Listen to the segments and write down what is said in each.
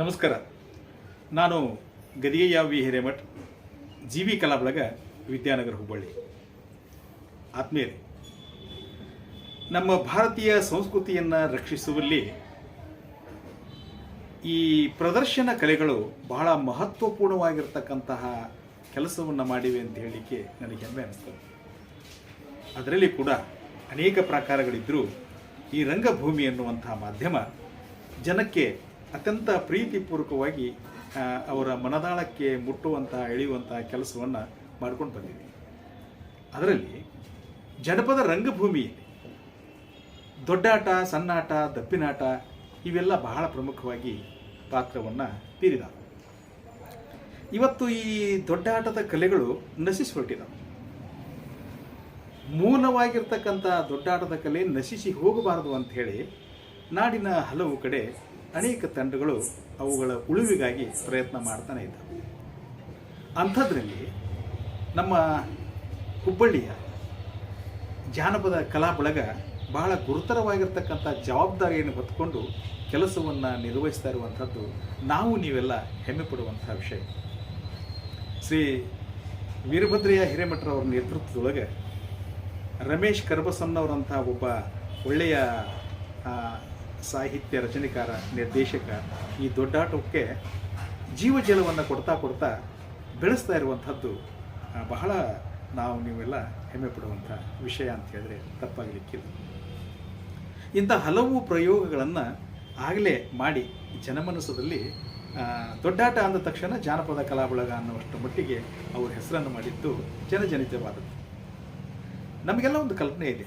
ನಮಸ್ಕಾರ. ನಾನು ಗದಿಗೆಯ ವಿ. ಹಿರೇಮಠ್, ಜಿ. ವಿ. ಕಲಾ ಬಳಗ ವಿದ್ಯಾನಗರ ಹುಬ್ಬಳ್ಳಿ. ಆತ್ಮೀಯರೇ, ನಮ್ಮ ಭಾರತೀಯ ಸಂಸ್ಕೃತಿಯನ್ನು ರಕ್ಷಿಸುವಲ್ಲಿ ಈ ಪ್ರದರ್ಶನ ಕಲೆಗಳು ಬಹಳ ಮಹತ್ವಪೂರ್ಣವಾಗಿರ್ತಕ್ಕಂತಹ ಕೆಲಸವನ್ನು ಮಾಡಿವೆ ಅಂತ ಹೇಳಲಿಕ್ಕೆ ನನಗೆ ಹೆಮ್ಮೆ ಅನಿಸ್ತದೆ. ಅದರಲ್ಲಿ ಕೂಡ ಅನೇಕ ಪ್ರಕಾರಗಳಿದ್ದರೂ ಈ ರಂಗಭೂಮಿ ಎನ್ನುವಂತಹ ಮಾಧ್ಯಮ ಜನಕ್ಕೆ ಅತ್ಯಂತ ಪ್ರೀತಿಪೂರ್ವಕವಾಗಿ ಅವರ ಮನದಾಳಕ್ಕೆ ಮುಟ್ಟುವಂತಹ ಎಳೆಯುವಂತಹ ಕೆಲಸವನ್ನು ಮಾಡ್ಕೊಂಡು ಬಂದಿದೆ ಅದರಲ್ಲಿ ಜನಪದ ರಂಗಭೂಮಿಯಲ್ಲಿ ದೊಡ್ಡಾಟ, ಸಣ್ಣಾಟ, ದಪ್ಪಿನಾಟ ಇವೆಲ್ಲ ಬಹಳ ಪ್ರಮುಖವಾಗಿ ಪಾತ್ರವನ್ನು ತೀರಿದಾವೆ ಇವತ್ತು ಈ ದೊಡ್ಡಾಟದ ಕಲೆಗಳು ನಶಿಸಿ ಹೊರಟಿದಾವೆ ಮೂಲವಾಗಿರ್ತಕ್ಕಂಥ ದೊಡ್ಡಾಟದ ಕಲೆ ನಶಿಸಿ ಹೋಗಬಾರದು ಅಂಥೇಳಿ ನಾಡಿನ ಹಲವು ಕಡೆ ಅನೇಕ ತಂಡಗಳು ಅವುಗಳ ಉಳಿವಿಗಾಗಿ ಪ್ರಯತ್ನ ಮಾಡ್ತಾನೆ ಇದ್ದಾವೆ. ಅಂಥದ್ರಲ್ಲಿ ನಮ್ಮ ಹುಬ್ಬಳ್ಳಿಯ ಜಾನಪದ ಕಲಾ ಬಳಗ ಬಹಳ ಗುರುತರವಾಗಿರ್ತಕ್ಕಂಥ ಜವಾಬ್ದಾರಿಯನ್ನು ಹೊತ್ಕೊಂಡು ಕೆಲಸವನ್ನು ನಿರ್ವಹಿಸ್ತಾ ಇರುವಂಥದ್ದು ನಾವು ನೀವೆಲ್ಲ ಹೆಮ್ಮೆ ಪಡುವಂಥ ವಿಷಯ. ಶ್ರೀ ವೀರಭದ್ರಯ್ಯ ಹಿರೇಮಠರವರ ನೇತೃತ್ವದೊಳಗೆ ರಮೇಶ್ ಕರ್ಬಸನ್ನವರಂಥ ಒಬ್ಬ ಒಳ್ಳೆಯ ಸಾಹಿತ್ಯ ರಚನೆಕಾರ, ನಿರ್ದೇಶಕ ಈ ದೊಡ್ಡಾಟಕ್ಕೆ ಜೀವಜಲವನ್ನು ಕೊಡ್ತಾ ಕೊಡ್ತಾ ಬೆಳೆಸ್ತಾ ಇರುವಂಥದ್ದು ಬಹಳ ನಾವು ನೀವೆಲ್ಲ ಹೆಮ್ಮೆ ಪಡುವಂಥ ವಿಷಯ ಅಂತ ಹೇಳಿದ್ರೆ ತಪ್ಪಾಗಲಿಕ್ಕಿಲ್ಲ. ಇಂಥ ಹಲವು ಪ್ರಯೋಗಗಳನ್ನು ಆಗಲೇ ಮಾಡಿ ಜನಮನಸ್ಸದಲ್ಲಿ ದೊಡ್ಡಾಟ ಅಂದ ತಕ್ಷಣ ಜಾನಪದ ಕಲಾ ಬಳಗ ಅನ್ನುವಷ್ಟು ಮಟ್ಟಿಗೆ ಅವ್ರ ಹೆಸರನ್ನು ಮಾಡಿದ್ದು ಜನಜನಿತವಾದದ್ದು. ನಮಗೆಲ್ಲ ಒಂದು ಕಲ್ಪನೆ ಇದೆ.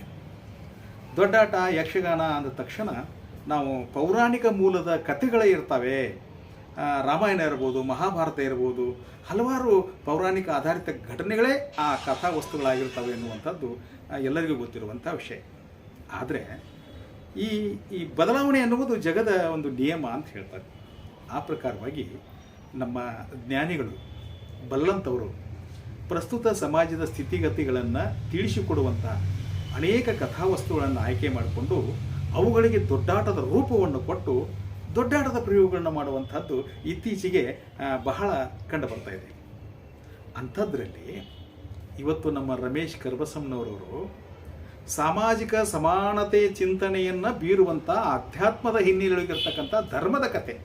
ದೊಡ್ಡಾಟ, ಯಕ್ಷಗಾನ ಅಂದ ತಕ್ಷಣ ನಾವು ಪೌರಾಣಿಕ ಮೂಲದ ಕಥೆಗಳೇ ಇರ್ತವೆ. ರಾಮಾಯಣ ಇರ್ಬೋದು, ಮಹಾಭಾರತ ಇರ್ಬೋದು, ಹಲವಾರು ಪೌರಾಣಿಕ ಆಧಾರಿತ ಘಟನೆಗಳೇ ಆ ಕಥಾ ವಸ್ತುಗಳಾಗಿರ್ತವೆ ಎನ್ನುವಂಥದ್ದು ಎಲ್ಲರಿಗೂ ಗೊತ್ತಿರುವಂಥ ವಿಷಯ. ಆದರೆ, ಈ ಈ ಬದಲಾವಣೆ ಅನ್ನುವುದು ಜಗದ ಒಂದು ನಿಯಮ ಅಂತ ಹೇಳ್ತಾರೆ. ಆ ಪ್ರಕಾರವಾಗಿ ನಮ್ಮ ಜ್ಞಾನಿಗಳು, ಬಲ್ಲಂಥವರು ಪ್ರಸ್ತುತ ಸಮಾಜದ ಸ್ಥಿತಿಗತಿಗಳನ್ನು ತಿಳಿಸಿಕೊಡುವಂಥ ಅನೇಕ ಕಥಾವಸ್ತುಗಳನ್ನು ಆಯ್ಕೆ ಮಾಡಿಕೊಂಡು ಅವುಗಳಿಗೆ ದೊಡ್ಡಾಟದ ರೂಪವನ್ನು ಕೊಟ್ಟು ದೊಡ್ಡಾಟದ ಪ್ರಯೋಗಗಳನ್ನು ಮಾಡುವಂಥದ್ದು ಇತ್ತೀಚೆಗೆ ಬಹಳ ಕಂಡು ಬರ್ತಾ ಇದೆ. ಅಂಥದ್ರಲ್ಲಿ ಇವತ್ತು ನಮ್ಮ ರಮೇಶ್ ಕರ್ಬಸಂನವರವರು ಸಾಮಾಜಿಕ ಸಮಾನತೆ ಚಿಂತನೆಯನ್ನು ಬೀರುವಂಥ ಆಧ್ಯಾತ್ಮದ ಹಿನ್ನೆಲೆಯೊಳಗಿರ್ತಕ್ಕಂಥ ಧರ್ಮದ ಕತೆ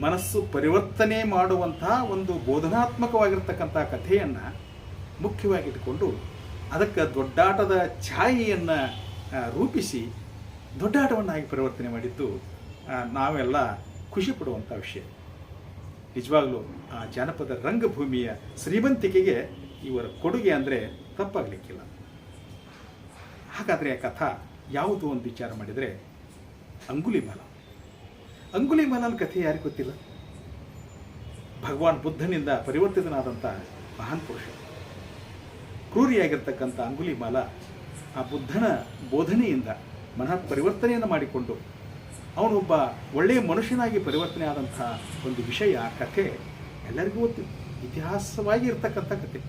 ಮನಸ್ಸು ಪರಿವರ್ತನೆ ಮಾಡುವಂಥ ಒಂದು ಬೋಧನಾತ್ಮಕವಾಗಿರ್ತಕ್ಕಂಥ ಕಥೆಯನ್ನು ಮುಖ್ಯವಾಗಿಟ್ಟುಕೊಂಡು ಅದಕ್ಕೆ ದೊಡ್ಡಾಟದ ಛಾಯೆಯನ್ನು ಆ, ರೂಪಿಸಿ ದೊಡ್ಡಾಟವನ್ನಾಗಿ ಪರಿವರ್ತನೆ ಮಾಡಿದ್ದು ನಾವೆಲ್ಲ ಖುಷಿ ಪಡುವಂಥ ವಿಷಯ. ನಿಜವಾಗ್ಲೂ ಆ ಜಾನಪದ ರಂಗಭೂಮಿಯ ಶ್ರೀಮಂತಿಕೆಗೆ ಇವರ ಕೊಡುಗೆ ಅಂದರೆ ತಪ್ಪಾಗಲಿಕ್ಕಿಲ್ಲ. ಹಾಗಾದರೆ ಆ ಕಥಾ ಯಾವುದು ಒಂದು ವಿಚಾರ ಮಾಡಿದರೆ, ಅಂಗುಲಿಮಾಲ. ಅಂಗುಲಿಮಾಲನ ಕಥೆ ಯಾರಿಗೂ ಗೊತ್ತಿಲ್ಲ? ಭಗವಾನ್ ಬುದ್ಧನಿಂದ ಪರಿವರ್ತಿತನಾದಂಥ ಮಹಾನ್ ಪುರುಷ. ಕ್ರೂರಿಯಾಗಿರ್ತಕ್ಕಂಥ ಅಂಗುಲಿಮಾಲ ಆ ಬುದ್ಧನ ಬೋಧನೆಯಿಂದ ಮನಃ ಪರಿವರ್ತನೆಯನ್ನು ಮಾಡಿಕೊಂಡು ಅವನೊಬ್ಬ ಒಳ್ಳೆಯ ಮನುಷ್ಯನಾಗಿ ಪರಿವರ್ತನೆ ಆದಂಥ ಒಂದು ವಿಷಯ ಕಥೆ ಎಲ್ಲರಿಗೂ ಗೊತ್ತಿದೆ ಇತಿಹಾಸವಾಗಿ ಇರ್ತಕ್ಕಂಥ ಕಥೆ.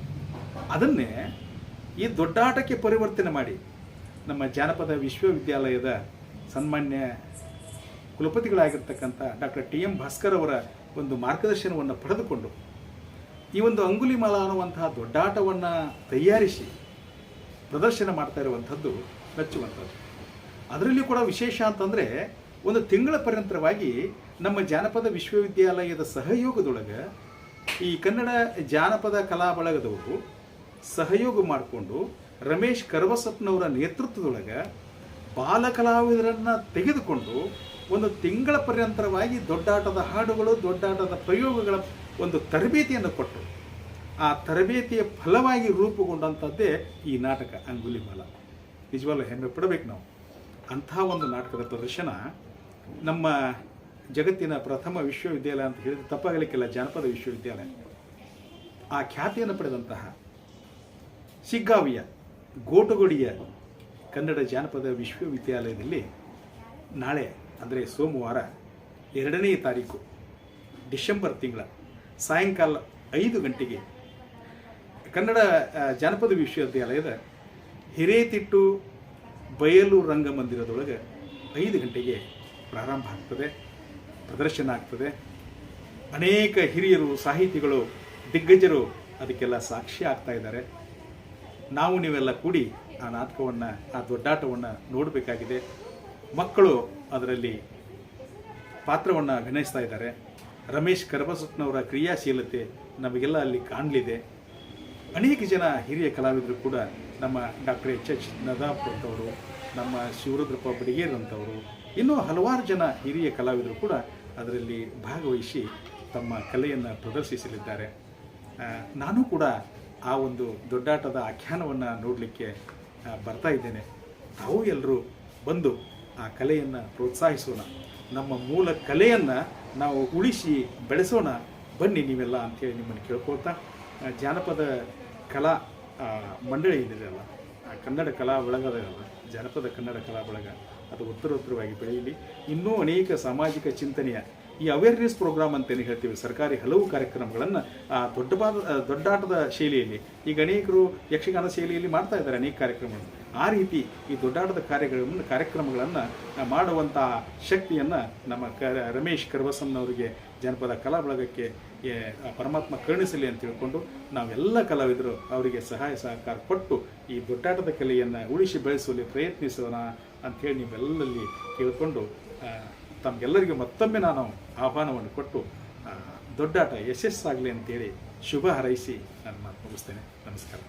ಅದನ್ನೇ ಈ ದೊಡ್ಡಾಟಕ್ಕೆ ಪರಿವರ್ತನೆ ಮಾಡಿ ನಮ್ಮ ಜಾನಪದ ವಿಶ್ವವಿದ್ಯಾಲಯದ ಸನ್ಮಾನ್ಯ ಕುಲಪತಿಗಳಾಗಿರ್ತಕ್ಕಂಥ ಡಾಕ್ಟರ್ ಟಿ ಎಂ ಭಾಸ್ಕರ್ ಅವರ ಒಂದು ಮಾರ್ಗದರ್ಶನವನ್ನು ಪಡೆದುಕೊಂಡು ಈ ಒಂದು ಅಂಗುಲಿಮಾಲ ಅನ್ನುವಂತಹ ದೊಡ್ಡಾಟವನ್ನು ತಯಾರಿಸಿ ಪ್ರದರ್ಶನ ಮಾಡ್ತಾ ಇರುವಂಥದ್ದು ಮೆಚ್ಚುವಂಥದ್ದು. ಅದರಲ್ಲಿಯೂ ಕೂಡ ವಿಶೇಷ ಅಂತಂದರೆ ಒಂದು ತಿಂಗಳ ಪರ್ಯಂತರವಾಗಿ ನಮ್ಮ ಜಾನಪದ ವಿಶ್ವವಿದ್ಯಾಲಯದ ಸಹಯೋಗದೊಳಗೆ ಈ ಕನ್ನಡ ಜಾನಪದ ಕಲಾ ಬಳಗದವರು ಸಹಯೋಗ ಮಾಡಿಕೊಂಡು ರಮೇಶ್ ಕರವಸಪ್ಪನವರ ನೇತೃತ್ವದೊಳಗೆ ಬಾಲ ಕಲಾವಿದರನ್ನು ತೆಗೆದುಕೊಂಡು ಒಂದು ತಿಂಗಳ ಪರ್ಯಂತರವಾಗಿ ದೊಡ್ಡಾಟದ ಹಾಡುಗಳು, ದೊಡ್ಡಾಟದ ಪ್ರಯೋಗಗಳ ಒಂದು ತರಬೇತಿಯನ್ನು ಕೊಟ್ಟರು. ಆ ತರಬೇತಿಯ ಫಲವಾಗಿ ರೂಪುಗೊಂಡಂಥದ್ದೇ ಈ ನಾಟಕ ಅಂಗುಲಿಮಾಲ. ನಿಜವಾಗ್ಲೂ ಹೆಮ್ಮೆ ಪಡಬೇಕು ನಾವು. ಅಂಥ ಒಂದು ನಾಟಕದ ಪ್ರದರ್ಶನ ನಮ್ಮ ಜಗತ್ತಿನ ಪ್ರಥಮ ವಿಶ್ವವಿದ್ಯಾಲಯ ಅಂತ ಹೇಳಿದ್ರೆ ತಪ್ಪಾಗಲಿಕ್ಕಿಲ್ಲ, ಜಾನಪದ ವಿಶ್ವವಿದ್ಯಾಲಯ. ಆ ಖ್ಯಾತಿಯನ್ನು ಪಡೆದಂತಹ ಸಿಗ್ಗಾವಿಯ, ಗೋಟುಗುಡಿಯ ಕನ್ನಡ ಜಾನಪದ ವಿಶ್ವವಿದ್ಯಾಲಯದಲ್ಲಿ ನಾಳೆ, ಅಂದರೆ ಸೋಮವಾರ ಎರಡನೇ ತಾರೀಕು, ಡಿಸೆಂಬರ್ ತಿಂಗಳ ಸಾಯಂಕಾಲ ಐದು ಗಂಟೆಗೆ ಕನ್ನಡ ಜಾನಪದ ವಿಶ್ವವಿದ್ಯಾಲಯದ ಹಿರೇತಿಟ್ಟು ಬಯಲು ರಂಗಮಂದಿರದೊಳಗೆ ಐದು ಗಂಟೆಗೆ ಪ್ರಾರಂಭ ಆಗ್ತದೆ, ಪ್ರದರ್ಶನ ಆಗ್ತದೆ. ಅನೇಕ ಹಿರಿಯರು, ಸಾಹಿತಿಗಳು, ದಿಗ್ಗಜರು ಅದಕ್ಕೆಲ್ಲ ಸಾಕ್ಷಿ ಆಗ್ತಾ ಇದ್ದಾರೆ. ನಾವು ನೀವೆಲ್ಲ ಕೂಡಿ ಆ ನಾಟಕವನ್ನು, ಆ ದೊಡ್ಡಾಟವನ್ನು ನೋಡಬೇಕಾಗಿದೆ. ಮಕ್ಕಳು ಅದರಲ್ಲಿ ಪಾತ್ರವನ್ನು ಅಭಿನಯಿಸ್ತಾ ಇದ್ದಾರೆ. ರಮೇಶ್ ಕರಬಸಪ್ಪನವರ ಕ್ರಿಯಾಶೀಲತೆ ನಮಗೆಲ್ಲ ಅಲ್ಲಿ ಕಾಣಲಿದೆ. ಅನೇಕ ಜನ ಹಿರಿಯ ಕಲಾವಿದರು ಕೂಡ ನಮ್ಮ ಡಾಕ್ಟರ್ ಎಚ್ ಎಚ್ ನದಾಪುರದವರು, ನಮ್ಮ ಶಿವರುದ್ರಪ್ಪ ಬಡಿಗೇರಂಥವರು ಇನ್ನೂ ಹಲವಾರು ಜನ ಹಿರಿಯ ಕಲಾವಿದರು ಕೂಡ ಅದರಲ್ಲಿ ಭಾಗವಹಿಸಿ ತಮ್ಮ ಕಲೆಯನ್ನು ಪ್ರದರ್ಶಿಸಲಿದ್ದಾರೆ. ನಾನು ಕೂಡ ಆ ಒಂದು ದೊಡ್ಡಾಟದ ಆಖ್ಯಾನವನ್ನು ನೋಡಲಿಕ್ಕೆ ಬರ್ತಾ ಇದ್ದೇನೆ. ತಾವು ಎಲ್ಲರೂ ಬಂದು ಆ ಕಲೆಯನ್ನು ಪ್ರೋತ್ಸಾಹಿಸೋಣ. ನಮ್ಮ ಮೂಲ ಕಲೆಯನ್ನು ನಾವು ಉಳಿಸಿ ಬೆಳೆಸೋಣ. ಬನ್ನಿ ನೀವೆಲ್ಲ ಅಂತೇಳಿ ನಿಮ್ಮನ್ನು ಕೇಳ್ಕೊಳ್ತಾ ಜಾನಪದ ಕಲಾ ಮಂಡಳಿ ಇದೆಯಲ್ಲ ಆ ಕನ್ನಡ ಕಲಾ ಬಳಗದ ಜನಪದ ಕನ್ನಡ ಕಲಾ ಬಳಗ, ಅದು ಉತ್ತರೋತ್ತರವಾಗಿ ಬೆಳೆಯಲಿ. ಇನ್ನೂ ಅನೇಕ ಸಾಮಾಜಿಕ ಚಿಂತನೆಯ ಈ ಅವೇರ್ನೆಸ್ ಪ್ರೋಗ್ರಾಮ್ ಅಂತೇನು ಹೇಳ್ತೀವಿ. ಸರ್ಕಾರಿ ಹಲವು ಕಾರ್ಯಕ್ರಮಗಳನ್ನು, ಆ ದೊಡ್ಡವಾದ ದೊಡ್ಡಾಟದ ಶೈಲಿಯಲ್ಲಿ ಈಗ ಅನೇಕರು ಯಕ್ಷಗಾನ ಶೈಲಿಯಲ್ಲಿ ಮಾಡ್ತಾ ಇದ್ದಾರೆ ಅನೇಕ ಕಾರ್ಯಕ್ರಮಗಳನ್ನು ಆ ರೀತಿ ಈ ದೊಡ್ಡಾಟದ ಕಾರ್ಯಗಳನ್ನು, ಕಾರ್ಯಕ್ರಮಗಳನ್ನು ಮಾಡುವಂಥ ಶಕ್ತಿಯನ್ನು ನಮ್ಮ ಕ, ರಮೇಶ್ ಕರ್ವಸಮ್ನವರಿಗೆ ಜನಪದ ಕಲಾ ಬಳಗಕ್ಕೆ ಪರಮಾತ್ಮ ಕರುಣಿಸಲಿ ಅಂತ ತಿಳ್ಕೊಂಡು ನಾವೆಲ್ಲ ಕಲಾವಿದರು ಅವರಿಗೆ ಸಹಾಯ ಸಹಕಾರ ಕೊಟ್ಟು ಈ ದೊಡ್ಡಾಟದ ಕಲೆಯನ್ನು ಉಳಿಸಿ ಬೆಳೆಸುವಲ್ಲಿ ಪ್ರಯತ್ನಿಸೋಣ ಅಂಥೇಳಿ ನೀವೆಲ್ಲಲ್ಲಿ ಕೇಳಿಕೊಂಡು ತಮಗೆಲ್ಲರಿಗೂ ಮತ್ತೊಮ್ಮೆ ನಾನು ಆಹ್ವಾನವನ್ನು ಕೊಟ್ಟು ದೊಡ್ಡಾಟ ಯಶಸ್ಸಾಗಲಿ ಅಂತೇಳಿ ಶುಭ ಹಾರೈಸಿ ನಾನು ಮಾತು ಮುಗಿಸ್ತೇನೆ. ನಮಸ್ಕಾರ.